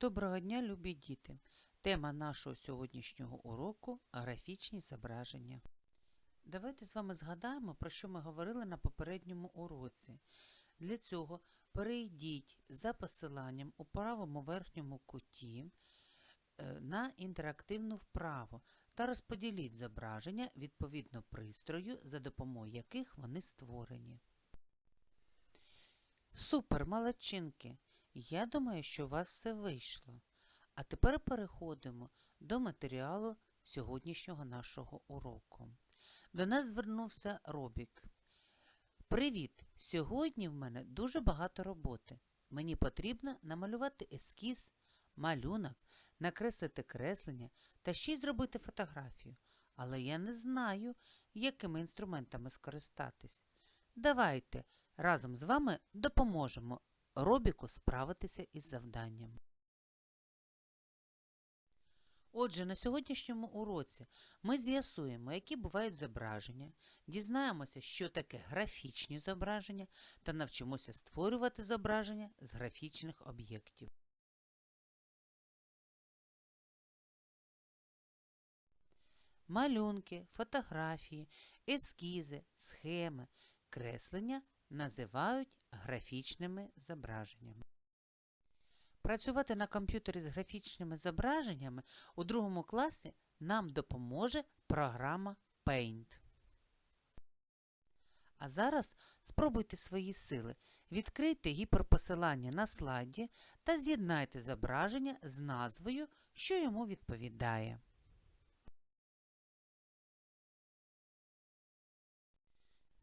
Доброго дня, любі діти! Тема нашого сьогоднішнього уроку графічні зображення. Давайте з вами згадаємо, про що ми говорили на попередньому уроці. Для цього перейдіть за посиланням у правому верхньому куті е, на інтерактивну вправу та розподіліть зображення відповідно пристрою, за допомогою яких вони створені. Супер, молодчинки! Я думаю, що у вас все вийшло. А тепер переходимо до матеріалу сьогоднішнього нашого уроку. До нас звернувся Робік. Привіт! Сьогодні в мене дуже багато роботи. Мені потрібно намалювати ескіз, малюнок, накреслити креслення та ще й зробити фотографію. Але я не знаю, якими інструментами скористатись. Давайте разом з вами допоможемо Робіку справитися із завданням. Отже, на сьогоднішньому уроці ми з'ясуємо, які бувають зображення, дізнаємося, що таке графічні зображення, та навчимося створювати зображення з графічних об'єктів. Малюнки, фотографії, ескізи, схеми, креслення називають графічними зображеннями. Працювати на комп'ютері з графічними зображеннями у другому класі нам допоможе програма Paint. А зараз спробуйте свої сили. Відкрийте гіперпосилання на слайді та з'єднайте зображення з назвою, що йому відповідає.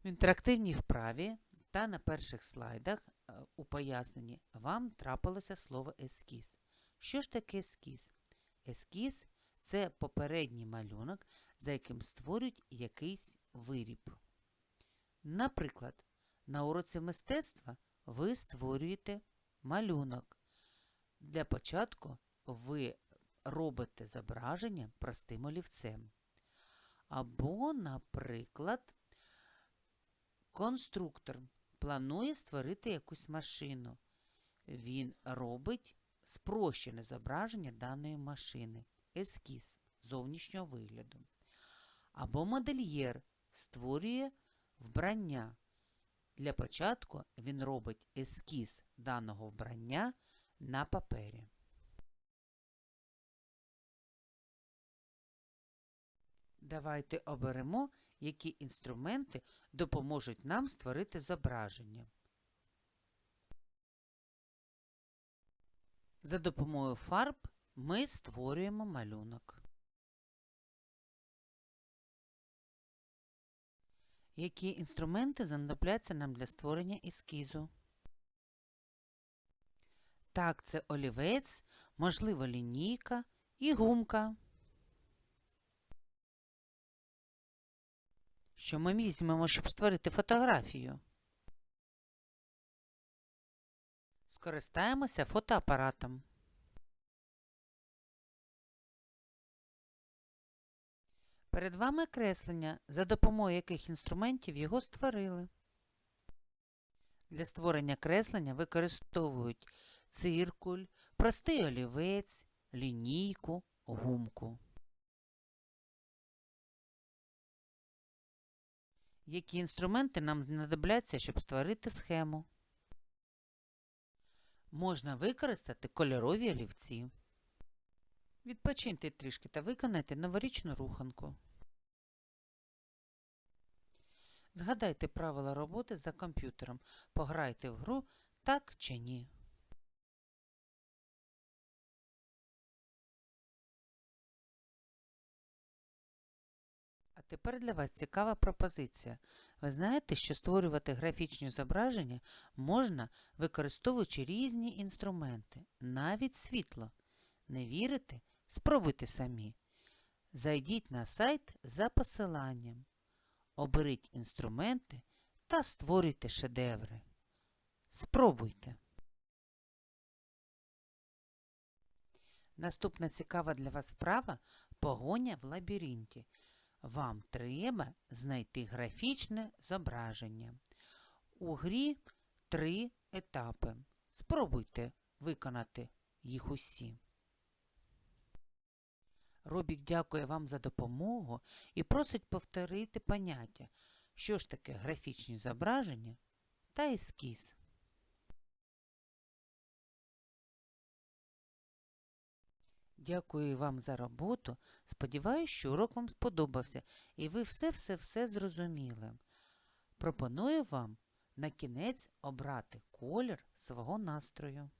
В інтерактивній вправі та на перших слайдах е, у поясненні вам трапилося слово ескіз. Що ж таке ескіз? Ескіз це попередній малюнок, за яким створюють якийсь виріб. Наприклад, на уроці мистецтва ви створюєте малюнок. Для початку ви робите зображення простим олівцем. Або, наприклад, Конструктор планує створити якусь машину. Він робить спрощене зображення даної машини, ескіз зовнішнього вигляду. Або модельєр створює вбрання. Для початку він робить ескіз даного вбрання на папері. Давайте оберемо, які інструменти допоможуть нам створити зображення. За допомогою фарб ми створюємо малюнок. Які інструменти знадобляться нам для створення ескізу? Так, це олівець, можливо, лінійка і гумка. Що ми візьмемо, щоб створити фотографію? Скористаємося фотоапаратом. Перед вами креслення, за допомогою яких інструментів його створили. Для створення креслення використовують циркуль, простий олівець, лінійку, гумку. Які інструменти нам знадобляться, щоб створити схему? Можна використати кольорові олівці. Відпочиньте трішки та виконайте новорічну руханку. Згадайте правила роботи за комп'ютером. Пограйте в гру так чи ні. Тепер для вас цікава пропозиція. Ви знаєте, що створювати графічні зображення можна, використовуючи різні інструменти, навіть світло. Не вірите? Спробуйте самі. Зайдіть на сайт за посиланням. Оберіть інструменти та створюйте шедеври. Спробуйте. Наступна цікава для вас вправа погоня в лабіринті. Вам треба знайти графічне зображення. У грі три етапи. Спробуйте виконати їх усі. Робік дякує вам за допомогу і просить повторити поняття, що ж таке графічні зображення та ескіз. Дякую вам за роботу. Сподіваюсь, що урок вам сподобався і ви все-все-все зрозуміли. Пропоную вам на кінець обрати колір свого настрою.